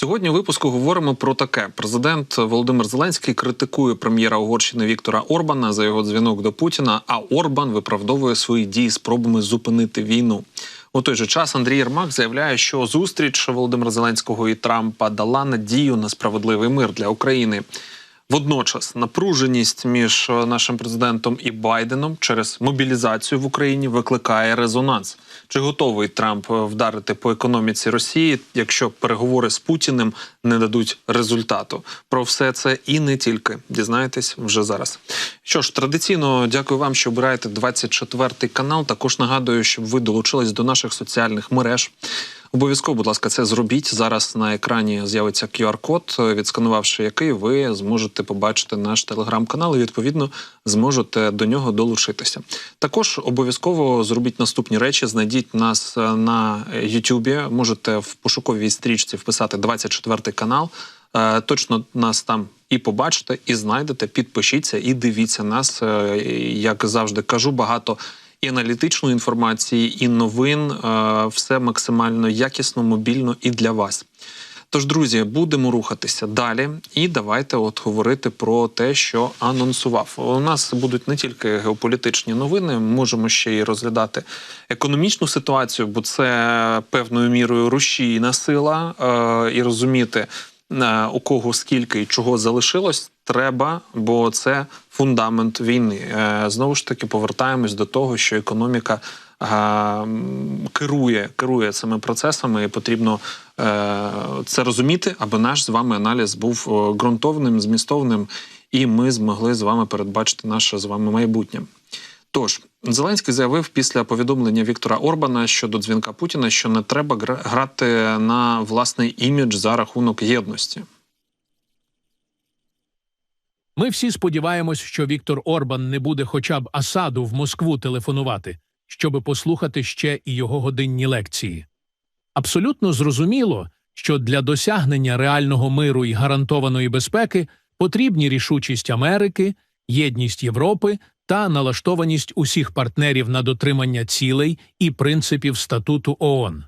Сьогодні у випуску говоримо про таке: президент Володимир Зеленський критикує прем'єра Угорщини Віктора Орбана за його дзвінок до Путіна. А Орбан виправдовує свої дії спробами зупинити війну. У той же час Андрій Єрмак заявляє, що зустріч Володимира Зеленського і Трампа дала надію на справедливий мир для України. Водночас напруженість між нашим президентом і Байденом через мобілізацію в Україні викликає резонанс. Чи готовий Трамп е, вдарити по економіці Росії, якщо переговори з Путіним не дадуть результату? Про все це і не тільки дізнаєтесь вже зараз. Що ж, традиційно дякую вам, що обираєте 24 канал. Також нагадую, щоб ви долучились до наших соціальних мереж. Обов'язково, будь ласка, це зробіть. Зараз на екрані з'явиться QR-код, відсканувавши який ви зможете побачити наш телеграм-канал і відповідно зможете до нього долучитися. Також обов'язково зробіть наступні речі. Знайдіть нас е, на Ютубі. Можете в пошуковій стрічці вписати 24 канал. Е, Точно нас там і побачите, і знайдете. Підпишіться і дивіться нас. Е, Як завжди кажу, багато і аналітичної інформації, і новин. Е, Все максимально якісно, мобільно і для вас. Тож, друзі, будемо рухатися далі, і давайте от говорити про те, що анонсував. У нас будуть не тільки геополітичні новини, можемо ще й розглядати економічну ситуацію, бо це певною мірою рушійна сила, е, і розуміти, е, у кого скільки і чого залишилось, треба, бо це фундамент війни. Е, Знову ж таки, повертаємось до того, що економіка е, керує, керує цими процесами, і потрібно е, це розуміти, аби наш з вами аналіз був ґрунтовним, змістовним, і ми змогли з вами передбачити наше з вами майбутнє. Тож Зеленський заявив після повідомлення Віктора Орбана щодо дзвінка Путіна, що не треба гра- грати на власний імідж за рахунок єдності. Ми всі сподіваємось, що Віктор Орбан не буде хоча б Асаду в Москву телефонувати, щоби послухати ще і його годинні лекції. Абсолютно зрозуміло, що для досягнення реального миру і гарантованої безпеки потрібні рішучість Америки, єдність Європи та налаштованість усіх партнерів на дотримання цілей і принципів статуту ООН.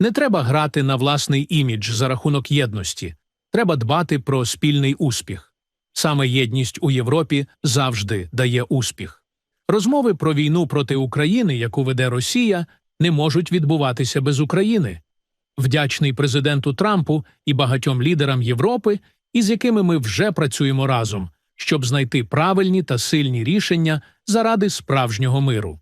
Не треба грати на власний імідж за рахунок єдності, треба дбати про спільний успіх. Саме єдність у Європі завжди дає успіх. Розмови про війну проти України, яку веде Росія, не можуть відбуватися без України. Вдячний президенту Трампу і багатьом лідерам Європи, із якими ми вже працюємо разом, щоб знайти правильні та сильні рішення заради справжнього миру.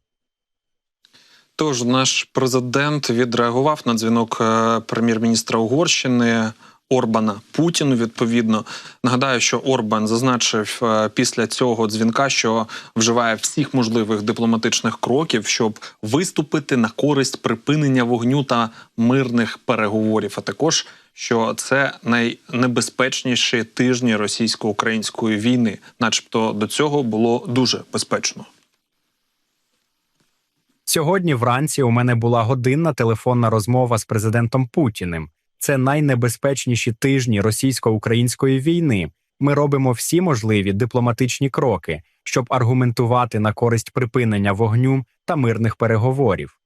Тож наш президент відреагував на дзвінок е, прем'єр-міністра Угорщини Орбана Путіну. Відповідно, нагадаю, що Орбан зазначив е, після цього дзвінка, що вживає всіх можливих дипломатичних кроків, щоб виступити на користь припинення вогню та мирних переговорів. А також що це найнебезпечніші тижні російсько-української війни, начебто до цього було дуже безпечно. Сьогодні вранці у мене була годинна телефонна розмова з президентом Путіним. Це найнебезпечніші тижні російсько-української війни. Ми робимо всі можливі дипломатичні кроки, щоб аргументувати на користь припинення вогню та мирних переговорів.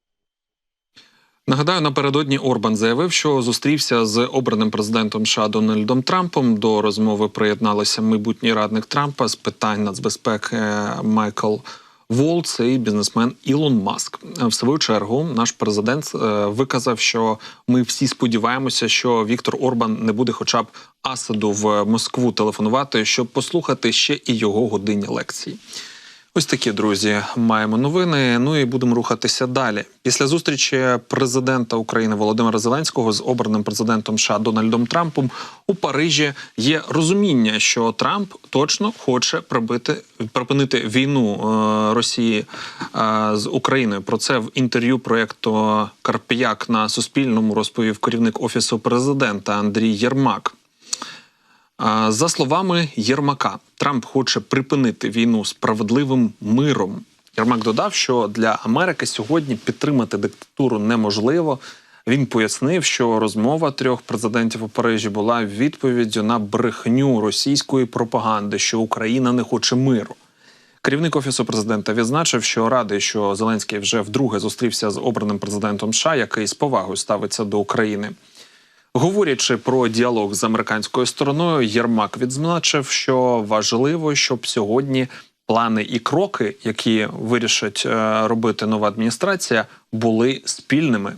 Нагадаю, напередодні Орбан заявив, що зустрівся з обраним президентом США Дональдом Трампом. До розмови приєдналися майбутній радник Трампа з питань нацбезпеки Майкл Волц і бізнесмен Ілон Маск. В свою чергу наш президент е, виказав, що ми всі сподіваємося, що Віктор Орбан не буде, хоча б Асаду в Москву телефонувати, щоб послухати ще і його годинні лекції. Ось такі друзі маємо новини. Ну і будемо рухатися далі. Після зустрічі президента України Володимира Зеленського з обраним президентом США Дональдом Трампом у Парижі є розуміння, що Трамп точно хоче прибити припинити війну е, Росії е, з Україною. Про це в інтерв'ю проєкту Карпіяк на Суспільному розповів керівник офісу президента Андрій Єрмак. За словами Єрмака, Трамп хоче припинити війну справедливим миром. Єрмак додав, що для Америки сьогодні підтримати диктатуру неможливо. Він пояснив, що розмова трьох президентів у Парижі була відповіддю на брехню російської пропаганди, що Україна не хоче миру. Керівник офісу президента відзначив, що радий, що Зеленський вже вдруге зустрівся з обраним президентом США, який з повагою ставиться до України. Говорячи про діалог з американською стороною, Єрмак відзначив, що важливо, щоб сьогодні плани і кроки, які вирішить е, робити нова адміністрація, були спільними.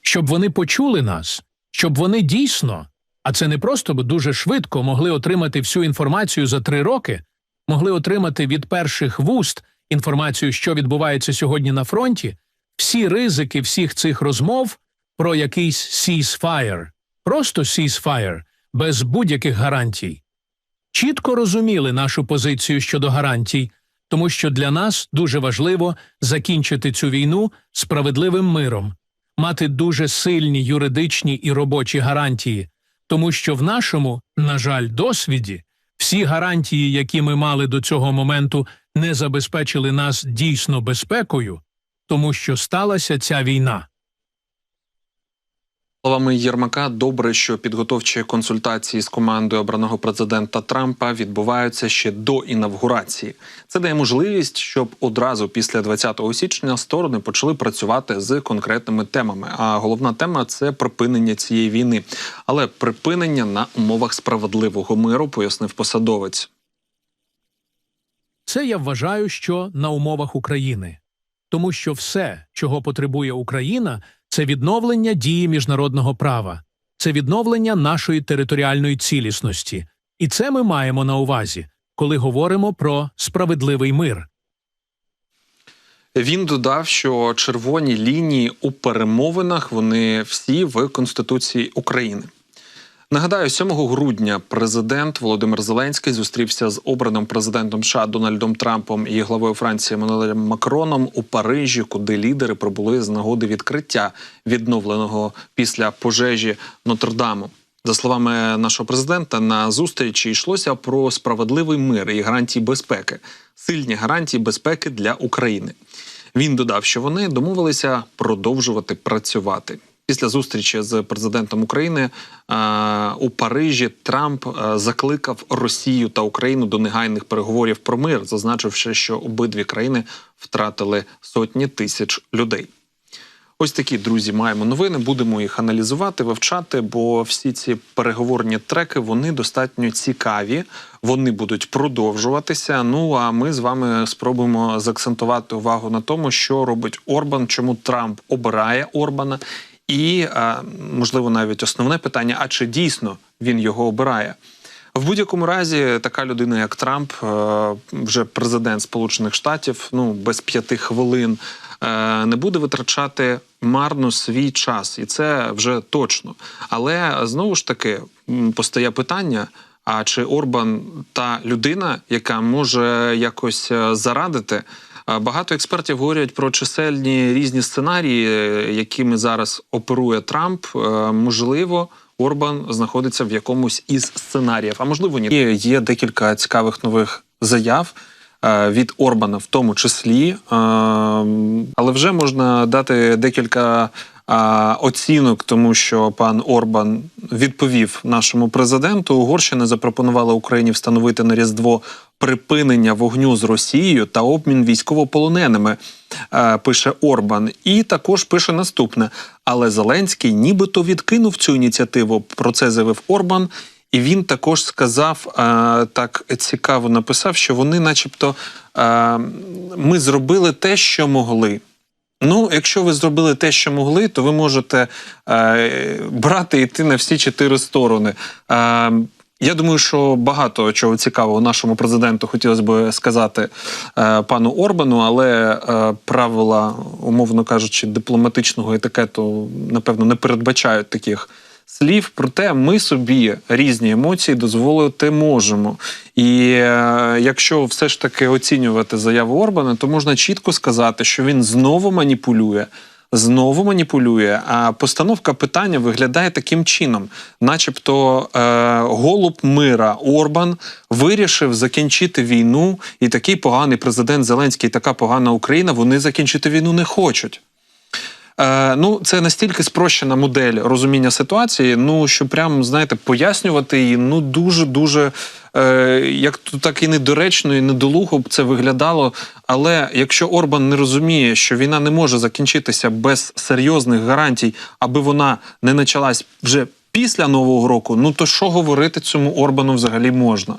щоб вони почули нас, щоб вони дійсно, а це не просто дуже швидко могли отримати всю інформацію за три роки, могли отримати від перших вуст інформацію, що відбувається сьогодні на фронті, всі ризики всіх цих розмов про якийсь ceasefire, просто ceasefire, без будь-яких гарантій. Чітко розуміли нашу позицію щодо гарантій, тому що для нас дуже важливо закінчити цю війну справедливим миром, мати дуже сильні юридичні і робочі гарантії, тому що в нашому, на жаль, досвіді всі гарантії, які ми мали до цього моменту, не забезпечили нас дійсно безпекою, тому що сталася ця війна. Словами Єрмака, добре, що підготовчі консультації з командою обраного президента Трампа відбуваються ще до інавгурації. Це дає можливість, щоб одразу після 20 січня сторони почали працювати з конкретними темами. А головна тема це припинення цієї війни, але припинення на умовах справедливого миру, пояснив посадовець. Це я вважаю, що на умовах України, тому що все, чого потребує Україна, це відновлення дії міжнародного права, це відновлення нашої територіальної цілісності, і це ми маємо на увазі, коли говоримо про справедливий мир. Він додав, що червоні лінії у перемовинах вони всі в Конституції України. Нагадаю, 7 грудня президент Володимир Зеленський зустрівся з обраним президентом США Дональдом Трампом і главою Франції Еммануелем Макроном у Парижі, куди лідери прибули з нагоди відкриття відновленого після пожежі Нотр-Даму. За словами нашого президента, на зустрічі йшлося про справедливий мир і гарантії безпеки, сильні гарантії безпеки для України. Він додав, що вони домовилися продовжувати працювати. Після зустрічі з президентом України е, у Парижі Трамп е, закликав Росію та Україну до негайних переговорів про мир, зазначивши, що обидві країни втратили сотні тисяч людей. Ось такі друзі, маємо новини. Будемо їх аналізувати, вивчати, бо всі ці переговорні треки вони достатньо цікаві. Вони будуть продовжуватися. Ну а ми з вами спробуємо заакцентувати увагу на тому, що робить Орбан, чому Трамп обирає Орбана, і можливо навіть основне питання: а чи дійсно він його обирає? В будь-якому разі, така людина, як Трамп, е, вже президент Сполучених Штатів, ну без п'яти хвилин е, не буде витрачати марно свій час, і це вже точно. Але знову ж таки постає питання. А чи Орбан та людина, яка може якось е, зарадити? Багато експертів говорять про чисельні різні сценарії, е, якими зараз оперує Трамп. Е, Можливо, Орбан знаходиться в якомусь із сценаріїв. А можливо, ні. Є- декілька цікавих нових заяв е, від Орбана, в тому числі, Е, але вже можна дати декілька. Оцінок, тому що пан Орбан відповів нашому президенту. Угорщина запропонувала Україні встановити на Різдво припинення вогню з Росією та обмін військовополоненими, е, пише Орбан. І також пише наступне: але Зеленський нібито відкинув цю ініціативу. Про це заявив Орбан. І він також сказав, е, так цікаво написав, що вони, начебто, е, ми зробили те, що могли. Ну, якщо ви зробили те, що могли, то ви можете е, брати і йти на всі чотири сторони. Е, я думаю, що багато чого цікавого нашому президенту хотілося б сказати е, пану Орбану, але е, правила, умовно кажучи, дипломатичного етикету, напевно, не передбачають таких слів. Проте ми собі різні емоції дозволити можемо. І е, якщо все ж таки оцінювати заяву Орбана, то можна чітко сказати, що він знову маніпулює. Знову маніпулює, а постановка питання виглядає таким чином, начебто е, голуб мира Орбан вирішив закінчити війну, і такий поганий президент Зеленський, і така погана Україна, вони закінчити війну не хочуть. Е, ну, це настільки спрощена модель розуміння ситуації. Ну що прям знаєте, пояснювати її ну дуже дуже е, як то так і недоречно, і недолуго б це виглядало. Але якщо Орбан не розуміє, що війна не може закінчитися без серйозних гарантій, аби вона не почалась вже після нового року, ну то що говорити цьому Орбану взагалі можна?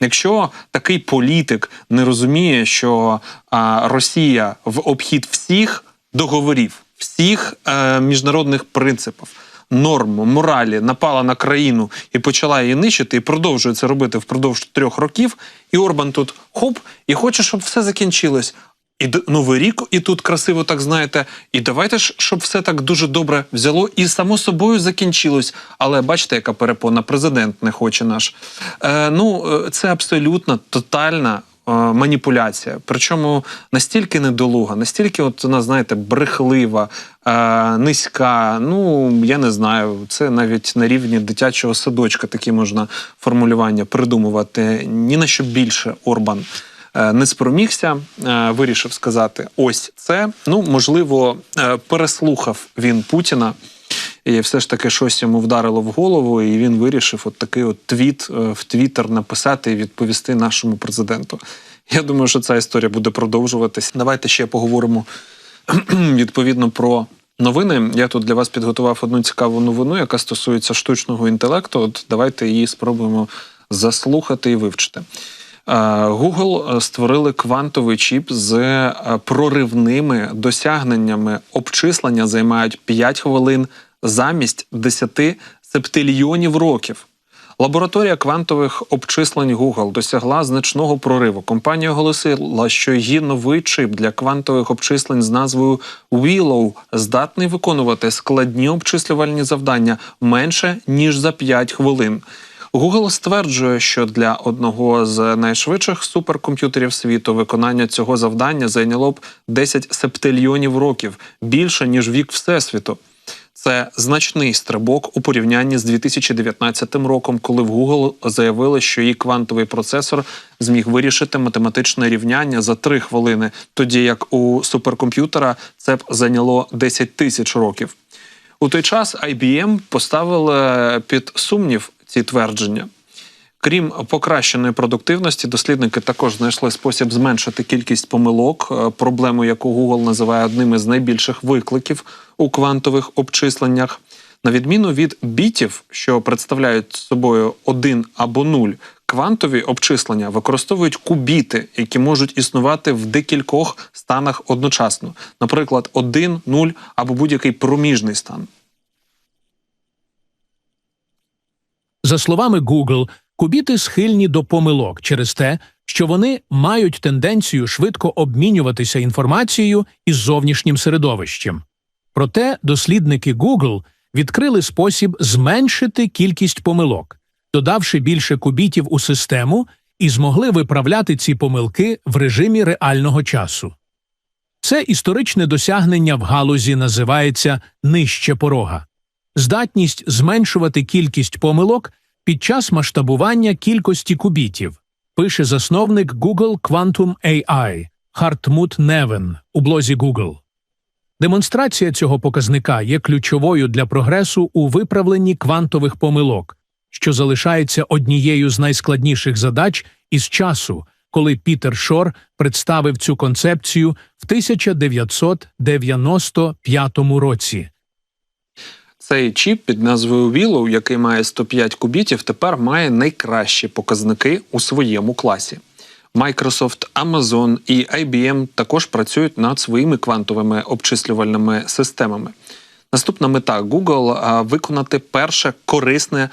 Якщо такий політик не розуміє, що а, Росія в обхід всіх договорів, всіх е, міжнародних принципів, норм, моралі напала на країну і почала її нищити, і продовжує це робити впродовж трьох років, і Орбан тут хоп, і хоче, щоб все закінчилось. І Новий рік, і тут красиво, так знаєте. І давайте ж, щоб все так дуже добре взяло і само собою закінчилось. Але бачите, яка перепона, президент не хоче наш. Е, ну, е, це абсолютно тотальна маніпуляція. Причому настільки недолуга, настільки, от вона, знаєте, брехлива, е, низька. Ну, я не знаю, це навіть на рівні дитячого садочка такі можна формулювання придумувати. Ні на що більше Орбан е, не спромігся, е, вирішив сказати: ось це. Ну, можливо, е, переслухав він Путіна. І все ж таки щось йому вдарило в голову, і він вирішив от такий от твіт е, в Твіттер написати і відповісти нашому президенту. Я думаю, що ця історія буде продовжуватись. Давайте ще поговоримо відповідно про новини. Я тут для вас підготував одну цікаву новину, яка стосується штучного інтелекту. От давайте її спробуємо заслухати і вивчити. Е, Google е, створили квантовий чіп з проривними досягненнями. Обчислення займають 5 хвилин замість 10 септильйонів років. Лабораторія квантових обчислень Google досягла значного прориву. Компанія оголосила, що її новий чип для квантових обчислень з назвою Willow здатний виконувати складні обчислювальні завдання менше ніж за 5 хвилин. Google стверджує, що для одного з найшвидших суперкомп'ютерів світу виконання цього завдання зайняло б 10 септильйонів років більше ніж вік всесвіту. Це значний стрибок у порівнянні з 2019 роком, коли в Google заявили, що її квантовий процесор зміг вирішити математичне рівняння за 3 хвилини, тоді як у суперкомп'ютера це б зайняло 10 тисяч років. У той час IBM поставили під сумнів ці твердження. Крім покращеної продуктивності, дослідники також знайшли спосіб зменшити кількість помилок, е, проблему, яку Google називає одним із найбільших викликів у квантових обчисленнях. На відміну від бітів, що представляють собою один або нуль, квантові обчислення використовують кубіти, які можуть існувати в декількох станах одночасно, наприклад, 1, 0 або будь-який проміжний стан. За словами Google, кубіти схильні до помилок через те, що вони мають тенденцію швидко обмінюватися інформацією із зовнішнім середовищем. Проте дослідники Google відкрили спосіб зменшити кількість помилок, додавши більше кубітів у систему і змогли виправляти ці помилки в режимі реального часу. Це історичне досягнення в галузі називається нижче порога здатність зменшувати кількість помилок під час масштабування кількості кубітів, пише засновник Google Quantum AI Хартмут Невен у блозі Google. Демонстрація цього показника є ключовою для прогресу у виправленні квантових помилок, що залишається однією з найскладніших задач із часу, коли Пітер Шор представив цю концепцію в 1995 році. Цей чіп під назвою Willow, який має 105 кубітів, тепер має найкращі показники у своєму класі. Microsoft, Amazon і IBM також працюють над своїми квантовими обчислювальними системами. Наступна мета Google виконати перше корисне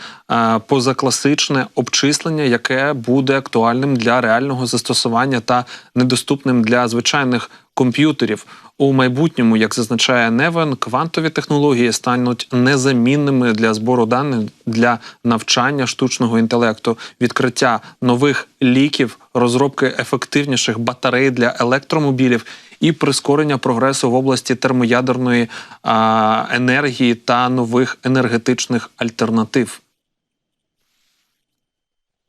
позакласичне обчислення, яке буде актуальним для реального застосування та недоступним для звичайних комп'ютерів. У майбутньому, як зазначає Невен, квантові технології стануть незамінними для збору даних для навчання штучного інтелекту, відкриття нових ліків, розробки ефективніших батарей для електромобілів і прискорення прогресу в області термоядерної а, енергії та нових енергетичних альтернатив.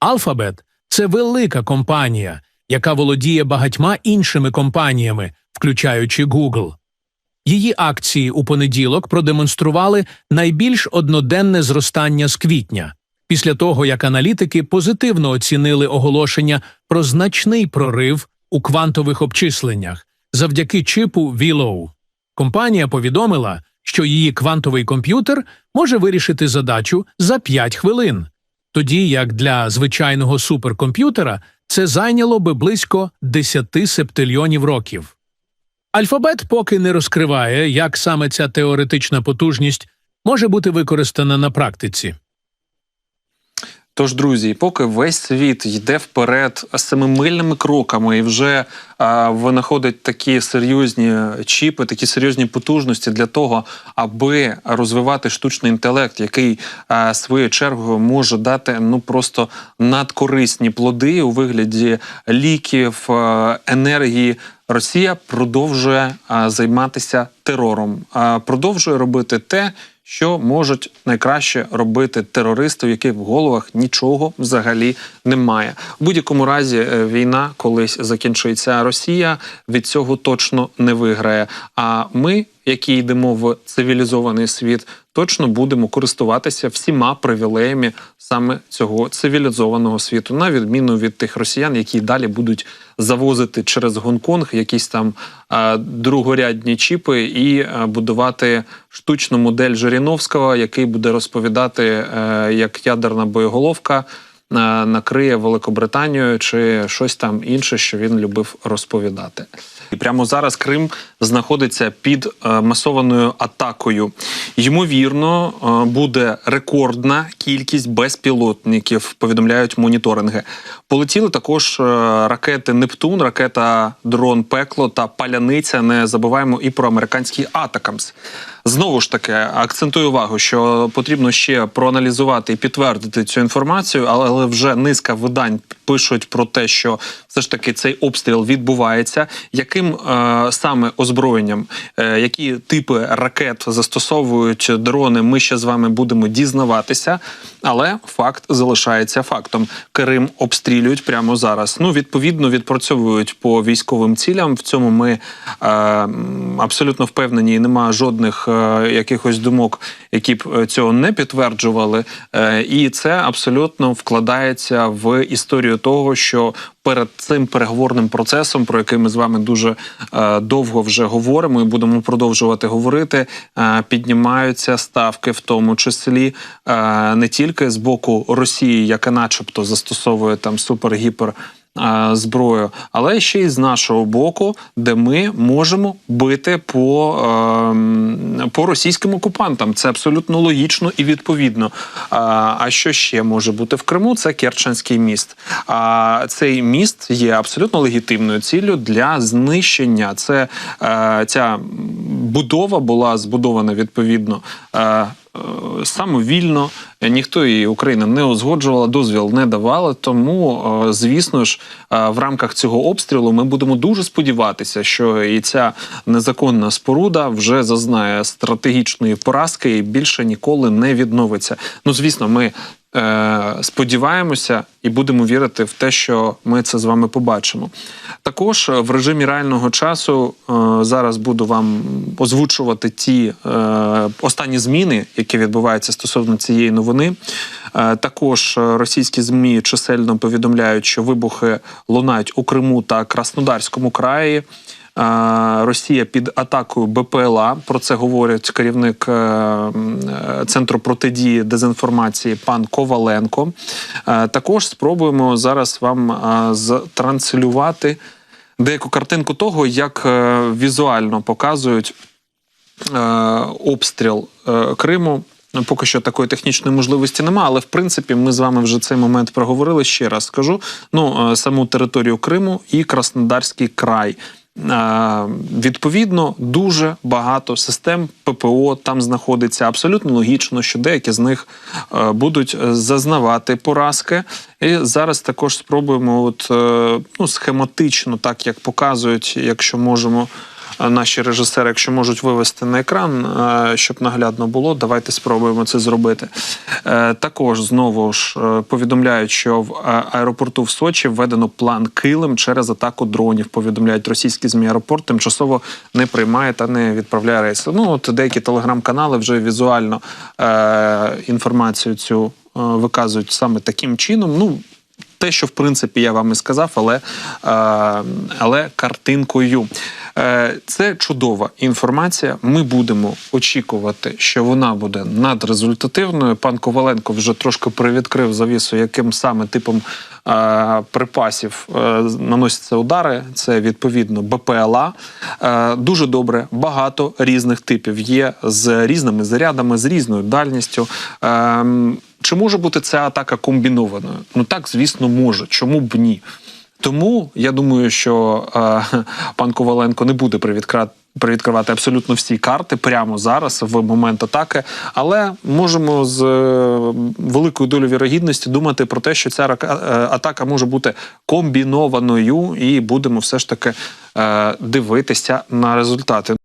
Alphabet – це велика компанія, яка володіє багатьма іншими компаніями, включаючи Google. Її акції у понеділок продемонстрували найбільш одноденне зростання з квітня після того як аналітики позитивно оцінили оголошення про значний прорив у квантових обчисленнях завдяки чипу Willow. Компанія повідомила, що її квантовий комп'ютер може вирішити задачу за 5 хвилин, тоді як для звичайного суперкомп'ютера це зайняло би близько 10 септильйонів років. Альфабет поки не розкриває, як саме ця теоретична потужність може бути використана на практиці. Тож, друзі, поки весь світ йде вперед семимильними кроками і вже а, винаходить такі серйозні чіпи, такі серйозні потужності для того, аби розвивати штучний інтелект, який а, своєю чергою може дати ну просто надкорисні плоди у вигляді ліків, енергії. Росія продовжує а, займатися терором, а, продовжує робити те, що можуть найкраще робити терористи, у яких в головах нічого взагалі немає. В будь-якому разі е, війна колись закінчиться. Росія від цього точно не виграє. А ми, які йдемо в цивілізований світ, точно будемо користуватися всіма привілеями саме цього цивілізованого світу, на відміну від тих росіян, які далі будуть завозити через Гонконг якісь там а, другорядні чіпи і а, будувати штучну модель Жириновського, який буде розповідати, е, як ядерна боєголовка е, накриє Великобританію чи щось там інше, що він любив розповідати. І прямо зараз Крим знаходиться під е, масованою атакою. Ймовірно, е, буде рекордна кількість безпілотників, повідомляють моніторинги. Полетіли також е, ракети Нептун, ракета Дрон Пекло та Паляниця. Не забуваємо і про американський Атакамс. Знову ж таки, акцентую увагу, що потрібно ще проаналізувати і підтвердити цю інформацію, але, вже низка видань пишуть про те, що все ж таки цей обстріл відбувається. Яким е, саме озброєнням, е, які типи ракет застосовують дрони, ми ще з вами будемо дізнаватися. Але факт залишається фактом. Крим обстрілюють прямо зараз. Ну, відповідно, відпрацьовують по військовим цілям. В цьому ми е, абсолютно впевнені, і немає жодних якихось думок, які б е, цього не підтверджували. Е, і це абсолютно вкладається в історію того, що перед цим переговорним процесом, про який ми з вами дуже е, довго вже говоримо і будемо продовжувати говорити, е, піднімаються ставки, в тому числі е, не тільки з боку Росії, яка, начебто, застосовує там супер-гіпер. Е, Зброю, але ще й з нашого боку, де ми можемо бити по, е, по російським окупантам. Це абсолютно логічно і відповідно. А, а що ще може бути в Криму? Це Керченський міст. А цей міст є абсолютно легітимною ціллю для знищення. Це е, ця будова була збудована відповідно. Е, е, Самовільно ніхто її Україна не узгоджувала, дозвіл не давала. Тому, е, звісно ж, е, в рамках цього обстрілу ми будемо дуже сподіватися, що і ця незаконна споруда вже зазнає стратегічної поразки і більше ніколи не відновиться. Ну, звісно, ми е, сподіваємося і будемо вірити в те, що ми це з вами побачимо. Також в режимі реального часу зараз буду вам озвучувати ті останні зміни, які відбуваються стосовно цієї новини. Е, також російські змі чисельно повідомляють, що вибухи лунають у Криму та Краснодарському краї. Е, Росія під атакою БПЛА. Про це говорить керівник е, центру протидії дезінформації пан Коваленко. Також спробуємо зараз вам зтранслювати деяку картинку того, як візуально показують обстріл Криму. Ну, Поки що такої технічної можливості немає, але в принципі ми з вами вже цей момент проговорили. Ще раз скажу: ну е, саму територію Криму і Краснодарський край. Е, Відповідно, дуже багато систем ППО там знаходиться. Абсолютно логічно, що деякі з них е, будуть зазнавати поразки. І зараз також спробуємо, от ну схематично, так як показують, якщо можемо. Наші режисери, якщо можуть вивести на екран, е, щоб наглядно було, давайте спробуємо це зробити. Е, Також знову ж е, повідомляють, що в аеропорту в Сочі введено план Килим через атаку дронів. Повідомляють російські змі аеропорт тимчасово не приймає та не відправляє рейси. Ну от деякі телеграм-канали вже візуально інформацію цю виказують саме таким чином. Ну, те, що в принципі я вам і сказав, але, е, але картинкою. Е, Це чудова інформація. Ми будемо очікувати, що вона буде надрезультативною. Пан Коваленко вже трошки привідкрив завісу, яким саме типом е, припасів е, наносяться удари. Це відповідно БПЛА. Е, Дуже добре, багато різних типів є з різними зарядами, з різною дальністю. Ем, Чи може бути ця атака комбінованою? Ну так, звісно, може. Чому б ні? Тому я думаю, що е, пан Коваленко не буде привідкра- привідкривати абсолютно всі карти прямо зараз, в момент атаки. Але можемо з е, великою долею вірогідності думати про те, що ця е, атака може бути комбінованою, і будемо все ж таки е, дивитися на результати.